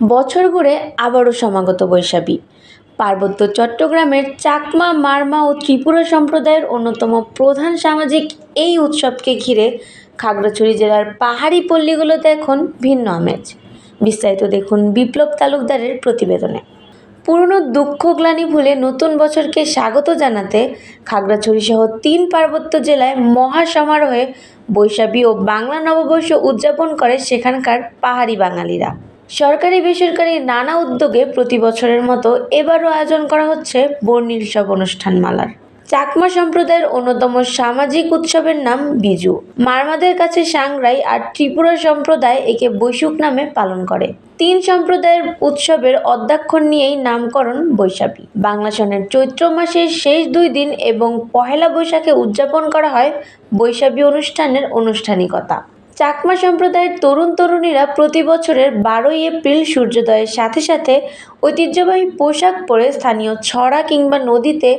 বছর ঘুরে আবারও সমাগত বৈশাখী। পার্বত্য চট্টগ্রামের চাকমা, মারমা ও ত্রিপুরা সম্প্রদায়ের অন্যতম প্রধান সামাজিক এই উৎসবকে ঘিরে খাগড়াছড়ি জেলার পাহাড়ি পল্লীগুলোতে এখন ভিন্ন আমেজ। বিস্তারিত দেখুন বিপ্লব তালুকদারের প্রতিবেদনে। পুরনো দুঃখ গ্লানি ভুলে নতুন বছরকে স্বাগত জানাতে খাগড়াছড়ি সহ তিন পার্বত্য জেলায় মহা সমারোহে বৈশাখী ও বাংলা নববর্ষ উদযাপন করে সেখানকার পাহাড়ি বাঙালিরা। সরকারি বেসরকারি নানা উদ্যোগে প্রতি বছরের মতো এবারও আয়োজন করা হচ্ছে বর্ণিল সব অনুষ্ঠানমালার। চাকমা সম্প্রদায়ের অন্যতম সামাজিক উৎসবের নাম বিজু। মারমাদের কাছে সাংরাই আর ত্রিপুরা সম্প্রদায় একে বৈশুক নামে পালন করে। তিন সম্প্রদায়ের উৎসবের অধ্যাক্ষর নিয়েই নামকরণ বৈশাখী। বাংলা সনের চৈত্র মাসের শেষ দুই দিন এবং পহেলা বৈশাখে উদযাপন করা হয় বৈশাখী অনুষ্ঠানের আনুষ্ঠানিকতা। চাকমা সম্প্রদায়ের তরুণ তরুণীরা প্রতি বছরের বারোই এপ্রিল সূর্যোদয়ের সাথে সাথে ঐতিহ্যবাহী পোশাক পরে স্থানীয় ছড়া কিংবা নদীতে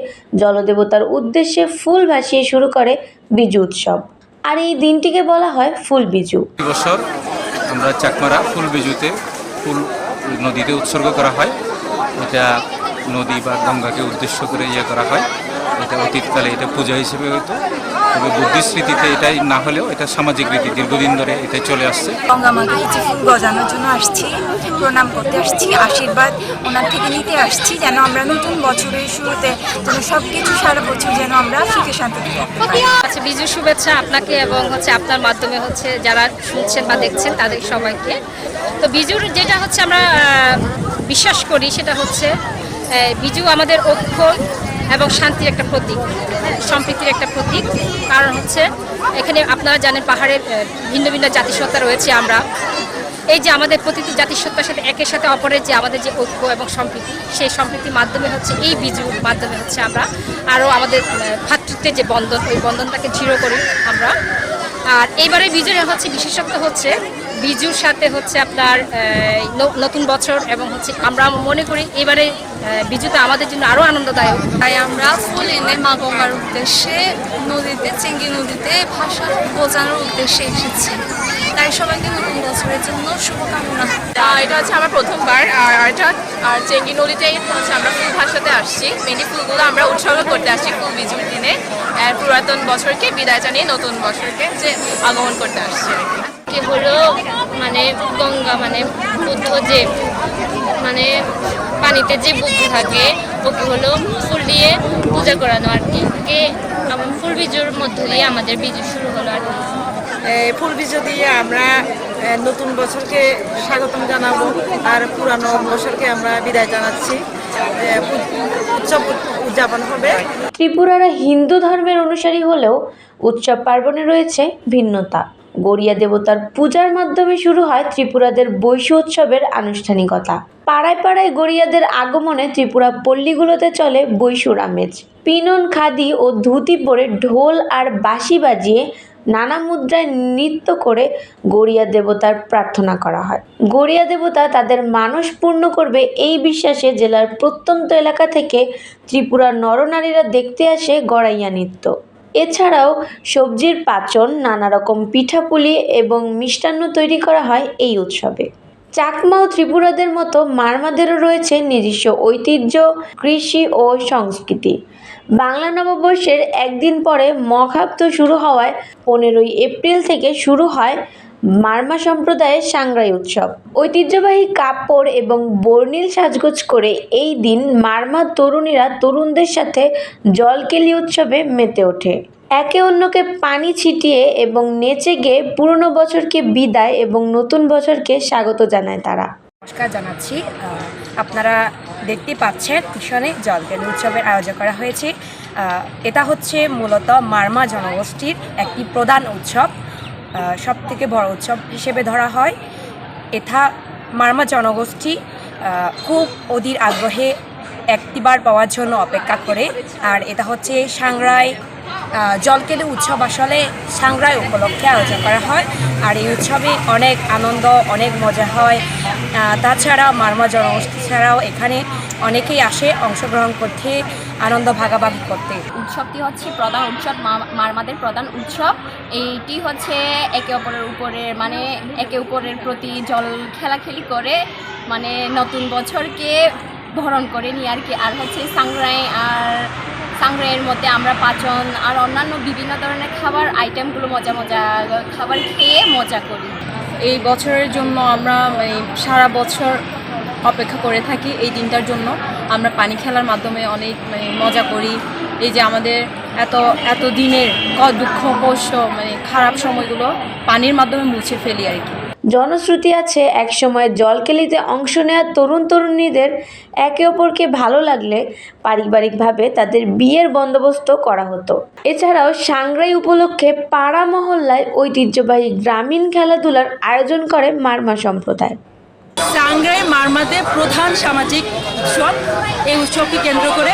জলদেবতার উদ্দেশ্যে ফুল ভাসিয়ে শুরু করে বিজু উৎসব। আর এই দিনটিকে বলা হয় ফুল বিজু। বছর আমরা চাকমারা ফুল বিজুতে ফুল নদীতে উৎসর্গ করা হয়। এটা নদী বা গঙ্গাকে উদ্দেশ্য করে ইয়ে করা হয়। এটা অতীতকালে এটা পূজা হিসেবে হতো তবে বুদ্ধিস্ট রীতিতে এটাই না হলেও এটা সামাজিক রীতি দীর্ঘদিন ধরে এটাই চলে আসছে। গঙ্গা মাকে হচ্ছে ফুল গজানোর জন্য আসছি প্রণাম করতে আসছি আশীর্বাদ ওনার থেকে নিতে আসছি যেন আমরা নতুন বছরের শুরুতে যেন সব কিছু সারা বছর যেন আমরা সুখে শান্তিতে থাকতে পারি। আচ্ছা বিজু শুভেচ্ছা আপনাকে এবং হচ্ছে আপনার মাধ্যমে হচ্ছে যারা শুনছেন বা দেখছেন তাদের সবাইকে। তো বিজুর যেটা হচ্ছে আমরা বিশ্বাস করি সেটা হচ্ছে বিজু আমাদের ঐক্য এবং শান্তির একটা প্রতীক, সম্প্রীতির একটা প্রতীক। কারণ হচ্ছে, এখানে আপনারা জানেন পাহাড়ের ভিন্ন ভিন্ন জাতিসত্তা রয়েছে আমরা। এই যে আমাদের প্রতিটি জাতিসত্তার সাথে একের সাথে অপরের যে আমাদের যে ঐক্য এবং সম্প্রীতি, সেই সম্প্রীতির মাধ্যমে হচ্ছে, এই বিজুর মাধ্যমে হচ্ছে আমরা আরও আমাদের ভাতৃত্বের যে বন্ধন, ওই বন্ধনটাকে দৃঢ় করি আমরা। আর এইবারে বিজুর হচ্ছে, বিশেষত্ব হচ্ছে বিজুর সাথে হচ্ছে আপনার নতুন বছর এবং হচ্ছে আমরা মনে করি এবারে বিজুটা আমাদের জন্য আরও আনন্দদায়ক। তাই আমরা ফুল এনে মা গঙ্গার উদ্দেশ্যে নদীতে চেঙ্গি নদীতে ভাষা বোঝানোর উদ্দেশ্যে এসেছি। তাই সবাইকে নতুন বছরের জন্য শুভকামনা। এটা হচ্ছে আমার প্রথমবার আর আর এটা আর চেঙ্গি নদীতেই হচ্ছে আমরা ফুল ভাষাতে আসছি। মেনলি ফুলগুলো আমরা উৎসর্গ করতে আসছি ফুল বিজুর দিনে। পুরাতন বছরকে বিদায় জানিয়ে নতুন বছরকে যে আগমন করতে আসছি আর কি। কি হলো মানে গঙ্গা মানে বুদ্ধ যে মানে পানিতে যে বুদ্ধ থাকে ওকে হলো ফুল দিয়ে পূজা করানো আর কি। ফুল বীজের মধ্য দিয়ে আমাদের বীজ শুরু হলো আর কি। ফুল বীজ দিয়ে আমরা নতুন বছরকে স্বাগতম জানাব আর পুরানো বছরকে আমরা বিদায় জানাচ্ছি। উৎসব উদযাপন হবে। ত্রিপুরারা হিন্দু ধর্মের অনুসারী হলেও উৎসব পার্বণে রয়েছে ভিন্নতা। গড়িয়া দেবতার পূজার মাধ্যমে শুরু হয় ত্রিপুরাদের বৈশ্য উৎসবের আনুষ্ঠানিকতা। পাড়ায় পাড়ায় গড়িয়াদের আগমনে ত্রিপুরা পল্লীগুলোতে চলে বৈশুর আমেজ। পিনন, খাদি ও ধুতি পরে ঢোল আর বাঁশি বাজিয়ে নানা মুদ্রায় নৃত্য করে গড়িয়া দেবতার প্রার্থনা করা হয়। গড়িয়া দেবতা তাদের মানস পূর্ণ করবে এই বিশ্বাসে জেলার প্রত্যন্ত এলাকা থেকে ত্রিপুরার নরনারীরা দেখতে আসে গড়াইয়া নৃত্য। এছাড়াও সবজির পাচন নানা রকম পিঠাপুলি এবং মিষ্টান্ন তৈরি করা হয় এই উৎসবে। চাকমা ও ত্রিপুরাদের মতো মারমাদেরও রয়েছে নিজস্ব ঐতিহ্য, কৃষি ও সংস্কৃতি। বাংলা নববর্ষের একদিন পরে মহাব্দ শুরু হওয়ায় পনেরোই এপ্রিল থেকে শুরু হয় মারমা সম্প্রদায়ের সাংরাই উৎসব। ঐতিহ্যবাহী কাপড় এবং বর্ণিল সাজগোজ করে এই দিন মারমা তরুণীরা তরুণদের সাথে জলকেলি উৎসবে মেতে ওঠে। একে অন্যকে পানি ছিটিয়ে এবং নেচে গিয়ে পুরনো বছরকে বিদায় এবং নতুন বছরকে স্বাগত জানায় তারা। নমস্কার জানাচ্ছি। আপনারা দেখতে পাচ্ছেন পিছনে জলকেলি উৎসবের আয়োজন করা হয়েছে। এটা হচ্ছে মূলত মার্মা জনগোষ্ঠীর একটি প্রধান উৎসব। সব থেকে বড় উৎসব হিসেবে ধরা হয়। এথা মারমা জনগোষ্ঠী খুব অধীর আগ্রহে একটিবার পাওয়ার জন্য অপেক্ষা করে। আর এটা হচ্ছে সাংরাই জলকেলে উৎসব আসলে সাংরাই উপলক্ষে আয়োজন করা হয়। আর এই উৎসবে অনেক আনন্দ, অনেক মজা হয়। তাছাড়া মারমা জনগোষ্ঠী ছাড়াও এখানে অনেকেই আসে অংশগ্রহণ করতে আনন্দ ভাগাভাগি করতে। উৎসবটি হচ্ছে প্রধান উৎসব মারমাদের প্রধান উৎসব। এইটি হচ্ছে একে অপরের উপরে মানে একে অপরের প্রতি জল খেলাখেলি করে মানে নতুন বছরকে বরণ করে নিয়ে আর কি। আর হচ্ছে সাংগ্রাই আর সাংগ্রাইয়ের মধ্যে আমরা পাচন আর অন্যান্য বিভিন্ন ধরনের খাবার আইটেমগুলো মজা মজা খাবার খেয়ে মজা করি। এই বছরের জন্য আমরা এই সারা বছর অপেক্ষা করে থাকি এই দিনটার জন্য। আমরা পানি খেলার মাধ্যমে অনেক মানে মজা করি। এই যে আমাদের এত এত দিনের দুঃখ, কষ্ট মানে খারাপ সময়গুলো পানির মাধ্যমে মুছে ফেলি আর কি। জনশ্রুতি আছে একসময় জলকেলিতে অংশ নেওয়া তরুণ তরুণীদের একে অপরকে ভালো লাগলে পারিবারিকভাবে তাদের বিয়ের বন্দোবস্ত করা হতো। এছাড়াও সাংগ্রাই উপলক্ষে পাড়া মহল্লায় ঐতিহ্যবাহী গ্রামীণ খেলাধুলার আয়োজন করে মারমা সম্প্রদায়। টাঙ্গাই মার্মাদের প্রধান সামাজিক উৎসব। এই উৎসবকে কেন্দ্র করে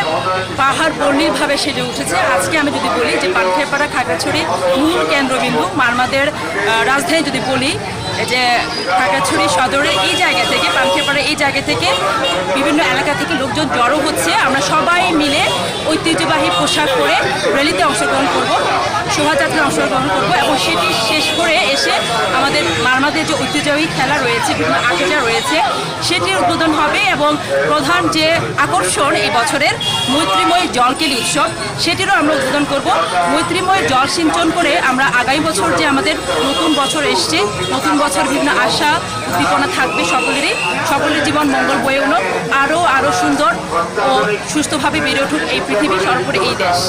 পাহাড় পল্লীরভাবে সেজে উঠেছে। আজকে আমি যদি বলি যে পানখেপাড়া খাগড়াছড়ি মূল কেন্দ্রবিন্দু মারমাদের রাজধানী যদি বলি যে খাগড়াছড়ি সদরের এই জায়গা থেকে পানখেপাড়া এই জায়গা থেকে বিভিন্ন এলাকা থেকে লোকজন জড়ো হচ্ছে। আমরা সবাই মিলে ঐতিহ্যবাহী পোশাক পরে র্যালিতে অংশগ্রহণ করব, শোভাযাত্রায় অংশগ্রহণ করব এবং সেটি শেষ করে এসে আমাদের মারমাদের যে ঐতিহ্যবাহী খেলা রয়েছে, বিভিন্ন আকিটা রয়েছে, সেটির উদ্বোধন হবে এবং প্রধান যে আকর্ষণ এই বছরের মৈত্রীময় জলকেলি উৎসব, সেটিরও আমরা উদ্বোধন করব। মৈত্রীময় জল সিঞ্চন করে আমরা আগামী বছর যে আমাদের নতুন বছর এসছে, নতুন বছর বিভিন্ন আশা উদ্দীপনা থাকবে সকলেরই। সকলের জীবন মঙ্গল বয়ে উঠুক আরও আরও সুন্দর ও সুস্থভাবে বেড়ে উঠুক এই পৃথিবী, সর্বোপরি এই দেশ।